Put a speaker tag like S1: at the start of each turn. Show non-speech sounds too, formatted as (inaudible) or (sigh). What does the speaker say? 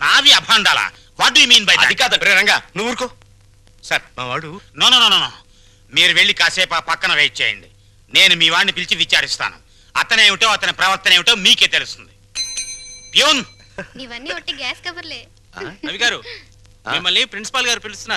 S1: నావి అభాండాల? What do mean by
S2: అది కాదండి రంగా నువ్వు ఊరుకో.
S1: సార్ మా వాడు నో నో నో నో మీరు వెళ్ళి కాసేపు ఆ పక్కన వెయిట్ చేయండి. నేను మీ వాడిని పిలిచి విచారిస్తాను. అతనేమిటో అతని ప్రవర్తన ఏమిటో మీకే తెలుస్తుంది. ప్యూన్
S3: ఇవన్నీ ఒట్టి గ్యాస్ కవర్లే.
S4: రవి గారు (laughs) మిమ్మల్ని ప్రిన్సిపాల్ గారు పిలుస్తున్నారు.